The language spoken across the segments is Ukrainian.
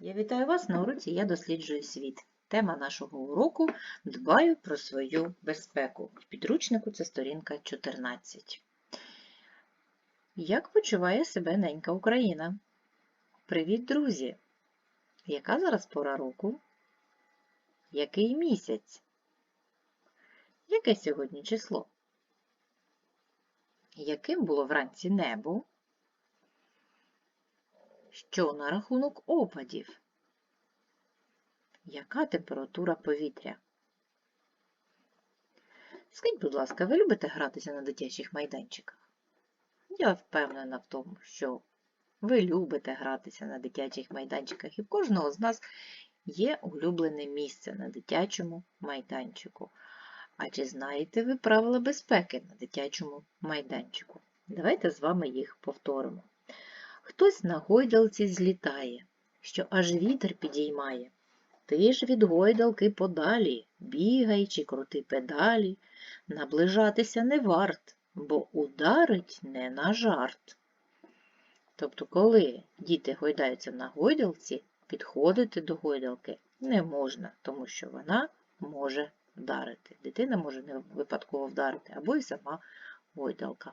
Я вітаю вас на уроці Я досліджую світ. Тема нашого уроку Дбаю про свою безпеку. В підручнику це сторінка 14. Як почуває себе ненька Україна? Привіт, друзі! Яка зараз пора року? Який місяць? Яке сьогодні число? Яким було вранці небо? Що на рахунок опадів? Яка температура повітря? Скажіть, будь ласка, ви любите гратися на дитячих майданчиках? Я впевнена в тому, що ви любите гратися на дитячих майданчиках, і в кожного з нас є улюблене місце на дитячому майданчику. А чи знаєте ви правила безпеки на дитячому майданчику? Давайте з вами їх повторимо. Хтось на гойдалці злітає, що аж вітер підіймає. Ти ж від гойдалки подалі, бігай чи крути педалі, наближатися не варт, бо ударить не на жарт. Тобто, коли діти гойдаються на гойдалці, підходити до гойдалки не можна, тому що вона може вдарити. Дитина може не випадково вдарити, або й сама гойдалка.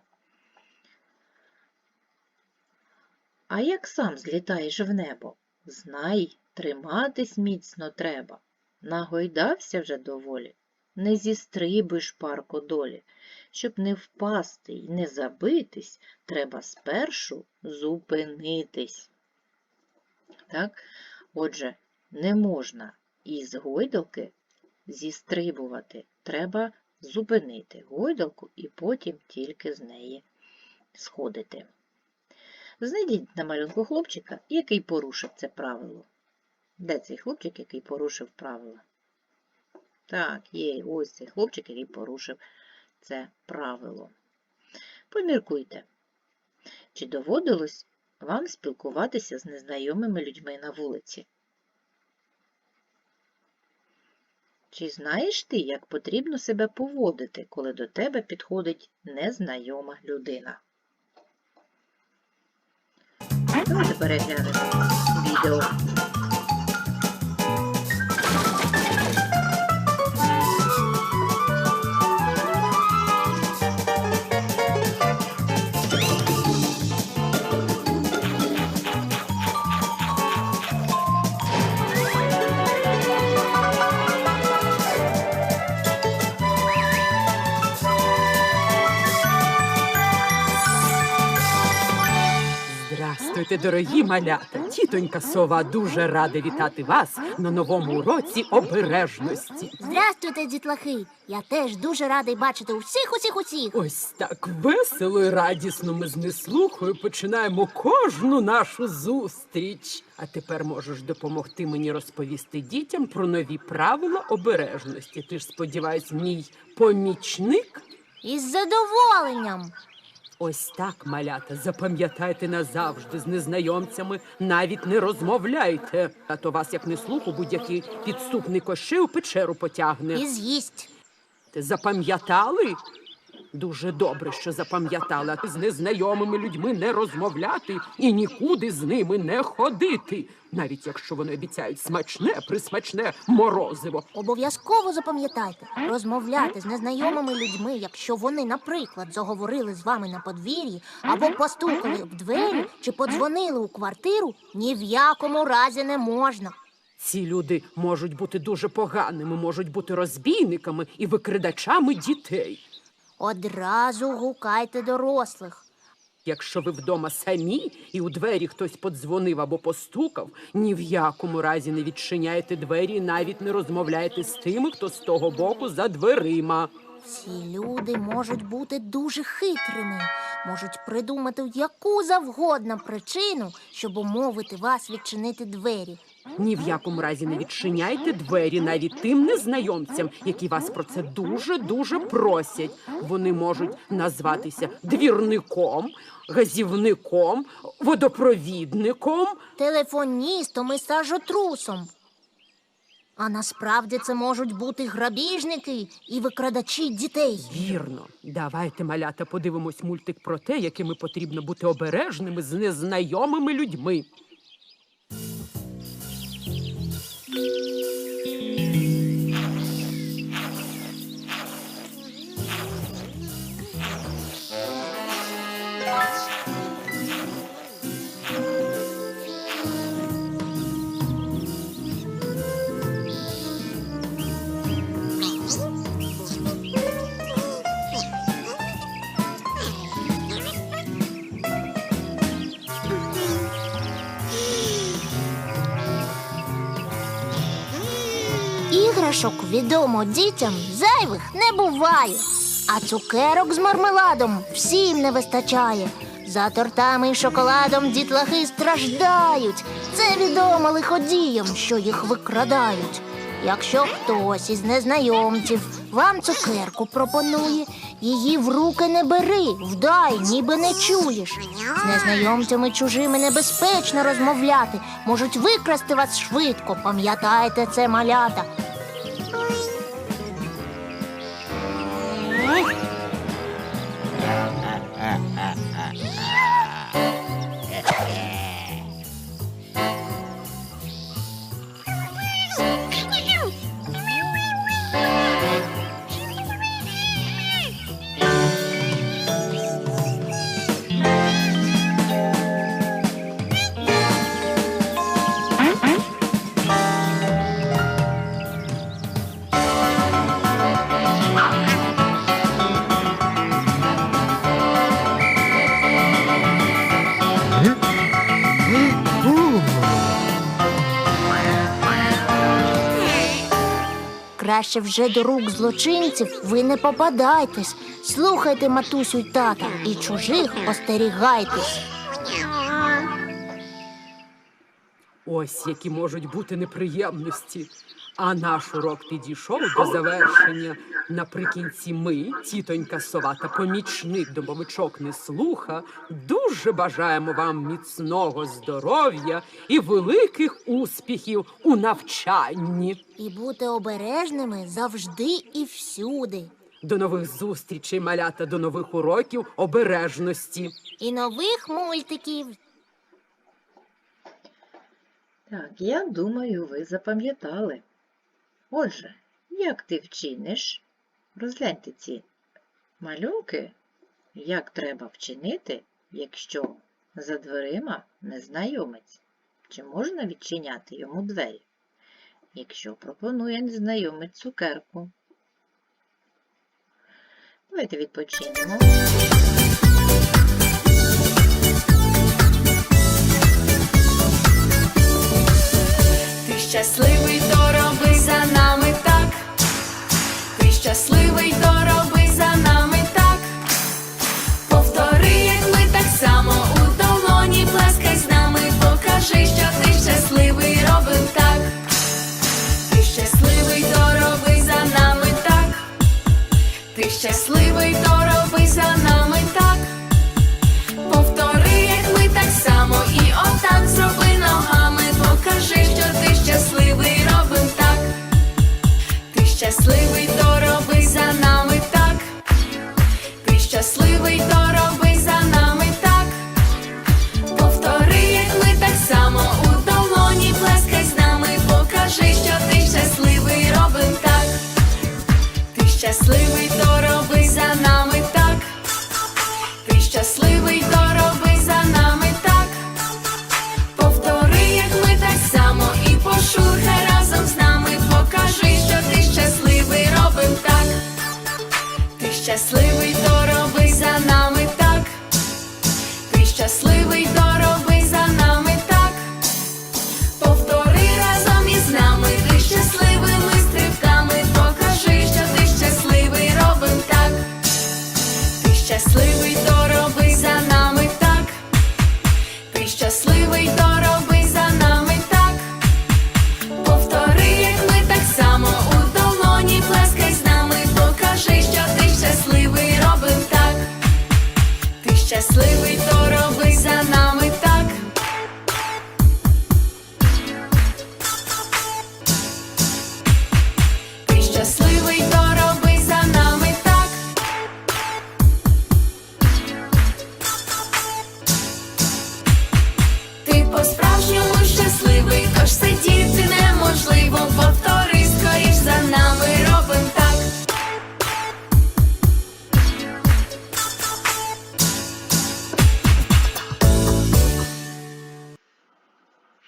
А як сам злітаєш в небо? Знай, триматись міцно треба. Нагойдався вже доволі, не зістрибуй парко долі. Щоб не впасти й не забитись, треба спершу зупинитись. Так? Отже, не можна із гойдалки зістрибувати. Треба зупинити гойдалку і потім тільки з неї сходити. Знайдіть на малюнку хлопчика, який порушив це правило. Де цей хлопчик, який порушив правило? Так, є ось цей хлопчик, який порушив це правило. Поміркуйте, чи доводилось вам спілкуватися з незнайомими людьми на вулиці? Чи знаєш ти, як потрібно себе поводити, коли до тебе підходить незнайома людина? Давайте переглянемо відео. Здравствуйте, дорогі малята! Тітонька сова дуже рада вітати вас на новому уроці обережності. Здрастуйте, дітлахи! Я теж дуже радий бачити усіх, усіх, усіх. Ось так весело і радісно ми з неслухою починаємо кожну нашу зустріч. А тепер можеш допомогти мені розповісти дітям про нові правила обережності. Ти ж сподіваюсь, мій помічник. Із задоволенням. Ось так, малята, запам'ятайте назавжди з незнайомцями навіть не розмовляйте. А то вас, як не слуху, будь-який підступний кощей у печеру потягне. І з'їсть. Ти запам'ятали? Дуже добре, що запам'ятала. З незнайомими людьми не розмовляти і нікуди з ними не ходити, навіть якщо вони обіцяють смачне, присмачне морозиво. Обов'язково запам'ятайте, розмовляти з незнайомими людьми, якщо вони, наприклад, заговорили з вами на подвір'ї або постукали в двері чи подзвонили у квартиру, ні в якому разі не можна. Ці люди можуть бути дуже поганими, можуть бути розбійниками і викрадачами дітей. Одразу гукайте дорослих. Якщо ви вдома самі і у двері хтось подзвонив або постукав, ні в якому разі не відчиняйте двері і навіть не розмовляйте з тими, хто з того боку за дверима. Ці люди можуть бути дуже хитрими, можуть придумати яку завгодно причину, щоб умовити вас відчинити двері. Ні в якому разі не відчиняйте двері навіть тим незнайомцям, які вас про це дуже дуже просять. Вони можуть назватися двірником, газівником, водопровідником. телефоністом і сажотрусом. А насправді це можуть бути грабіжники і викрадачі дітей. Вірно, давайте, малята, подивимось мультик про те, якими потрібно бути обережними з незнайомими людьми. Música Іграшок відомо дітям зайвих не буває, а цукерок з мармеладом всім не вистачає. За тортами і шоколадом дітлахи страждають. Це відомо лиходіям, що їх викрадають. Якщо хтось із незнайомців вам цукерку пропонує, її в руки не бери, вдай, ніби не чуєш. З незнайомцями чужими небезпечно розмовляти, можуть викрасти вас швидко. Пам'ятайте це малята. Краще вже до рук злочинців ви не попадайтесь. Слухайте матусю й тата і чужих остерігайтесь. Ось які можуть бути неприємності. А наш урок підійшов до завершення. Наприкінці ми, тітонька сова та помічник домовичок неслуха, дуже бажаємо вам міцного здоров'я і великих успіхів у навчанні. І бути обережними завжди і всюди. До нових зустрічей, малята, до нових уроків обережності. І нових мультиків. Так, я думаю, ви запам'ятали. Отже, як ти вчиниш? Розгляньте ці малюнки, як треба вчинити, якщо за дверима незнайомець. Чи можна відчиняти йому двері, якщо пропонує незнайомець цукерку? Давайте відпочинемо. Щасливий, то роби за нами так. Ти щасливий, то роби за нами Yes, we do.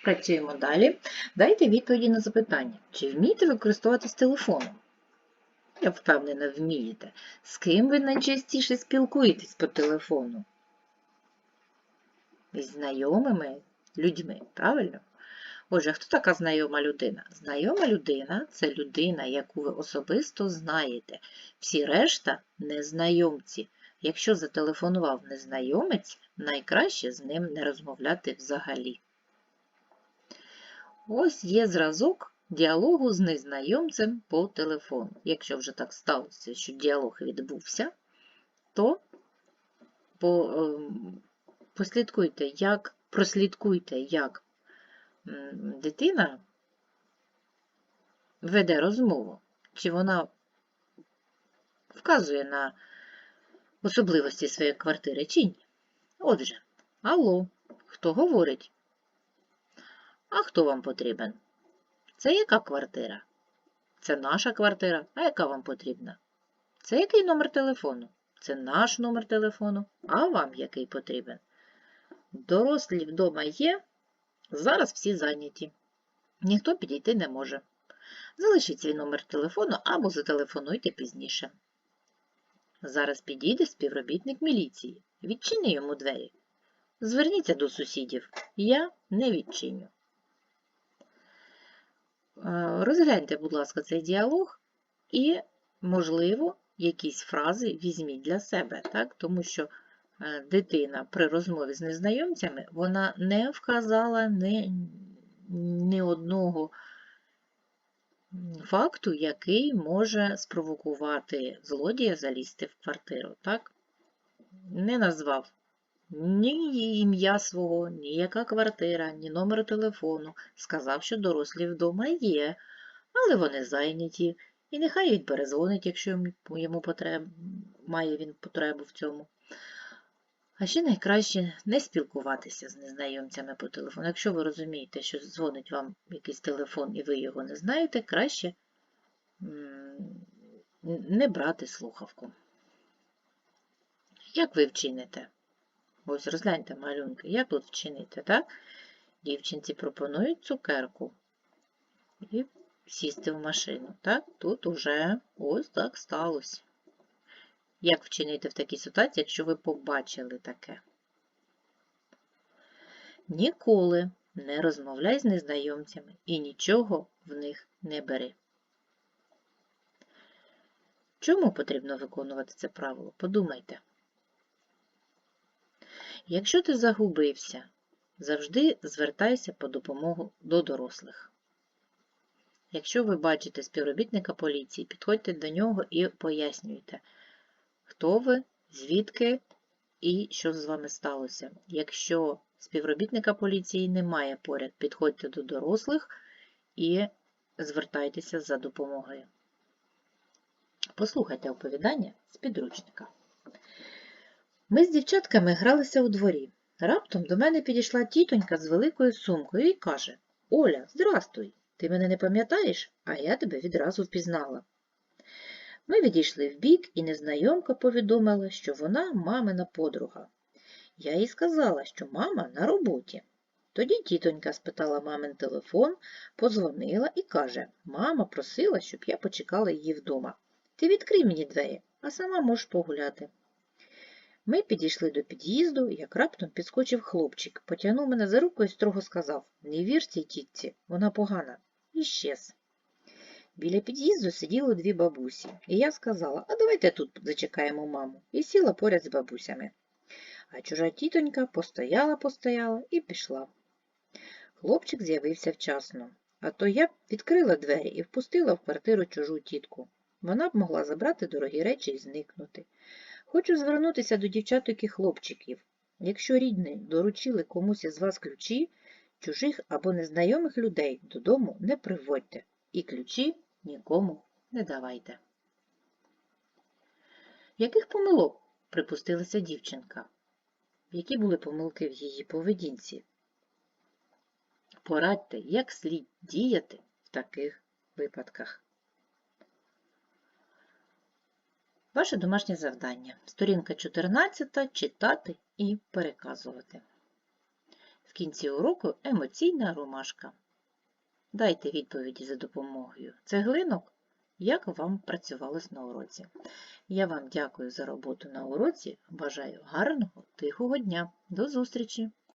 Працюємо далі. Дайте відповіді на запитання. Чи вмієте ви користуватись телефоном? Я впевнена, вмієте. З ким ви найчастіше спілкуєтесь по телефону? Із знайомими людьми, правильно? Отже, хто така знайома людина? Знайома людина це людина, яку ви особисто знаєте. Всі решта незнайомці. Якщо зателефонував незнайомець, найкраще з ним не розмовляти взагалі. Ось є зразок діалогу з незнайомцем по телефону. Якщо вже так сталося, що діалог відбувся, то ем, послідкуйте, як, прослідкуйте, як дитина веде розмову, чи вона вказує на особливості своєї квартири, чи ні. Отже, алло, хто говорить? А хто вам потрібен? Це яка квартира? Це наша квартира. А яка вам потрібна? Це який номер телефону? Це наш номер телефону. А вам який потрібен? Дорослі вдома є. Зараз всі зайняті. Ніхто підійти не може. Залишіть свій номер телефону або зателефонуйте пізніше. Зараз підійде співробітник міліції. Відчини йому двері. Зверніться до сусідів. Я не відчиню. Е, Розгляньте, будь ласка, цей діалог і, можливо, якісь фрази візьміть для себе, так? тому що е, дитина при розмові з незнайомцями вона не вказала ні, ні одного факту, який може спровокувати злодія залізти в квартиру. Так? Не назвав ні ім'я свого, ні яка квартира, ні номер телефону. Сказав, що дорослі вдома є, але вони зайняті, і нехай він перезвонить, якщо йому потреб... має він потребу в цьому. А ще найкраще не спілкуватися з незнайомцями по телефону. Якщо ви розумієте, що дзвонить вам якийсь телефон і ви його не знаєте, краще не брати слухавку. Як ви вчините? Ось розгляньте малюнки, як тут вчинити, так? Дівчинці пропонують цукерку і сісти в машину. Так, тут уже ось так сталося. Як вчинити в такій ситуації, якщо ви побачили таке? Ніколи не розмовляй з незнайомцями і нічого в них не бери. Чому потрібно виконувати це правило? Подумайте. Якщо ти загубився, завжди звертайся по допомогу до дорослих. Якщо ви бачите співробітника поліції, підходьте до нього і пояснюйте, хто ви, звідки і що з вами сталося. Якщо співробітника поліції немає поряд, підходьте до дорослих і звертайтеся за допомогою. Послухайте оповідання з підручника. Ми з дівчатками гралися у дворі. Раптом до мене підійшла тітонька з великою сумкою і каже Оля, здрастуй! Ти мене не пам'ятаєш, а я тебе відразу впізнала. Ми відійшли вбік, і незнайомка повідомила, що вона мамина подруга. Я їй сказала, що мама на роботі. Тоді тітонька спитала мамин телефон, позвонила і каже Мама просила, щоб я почекала її вдома. Ти відкрий мені двері, а сама можеш погуляти. Ми підійшли до під'їзду, як раптом підскочив хлопчик, потягнув мене за руку і строго сказав Не вір цій тітці, вона погана. І щез. Біля під'їзду сиділи дві бабусі, і я сказала, а давайте тут зачекаємо маму, і сіла поряд з бабусями. А чужа тітонька постояла, постояла і пішла. Хлопчик з'явився вчасно, а то я б відкрила двері і впустила в квартиру чужу тітку. Вона б могла забрати дорогі речі і зникнути. Хочу звернутися до дівчаток і хлопчиків. Якщо рідні доручили комусь із вас ключі, чужих або незнайомих людей додому не приводьте і ключі нікому не давайте. Яких помилок припустилася дівчинка? Які були помилки в її поведінці? Порадьте, як слід діяти в таких випадках. Ваше домашнє завдання. Сторінка 14. Читати і переказувати. В кінці уроку емоційна ромашка. Дайте відповіді за допомогою цеглинок, як вам працювалось на уроці. Я вам дякую за роботу на уроці. Бажаю гарного, тихого дня. До зустрічі!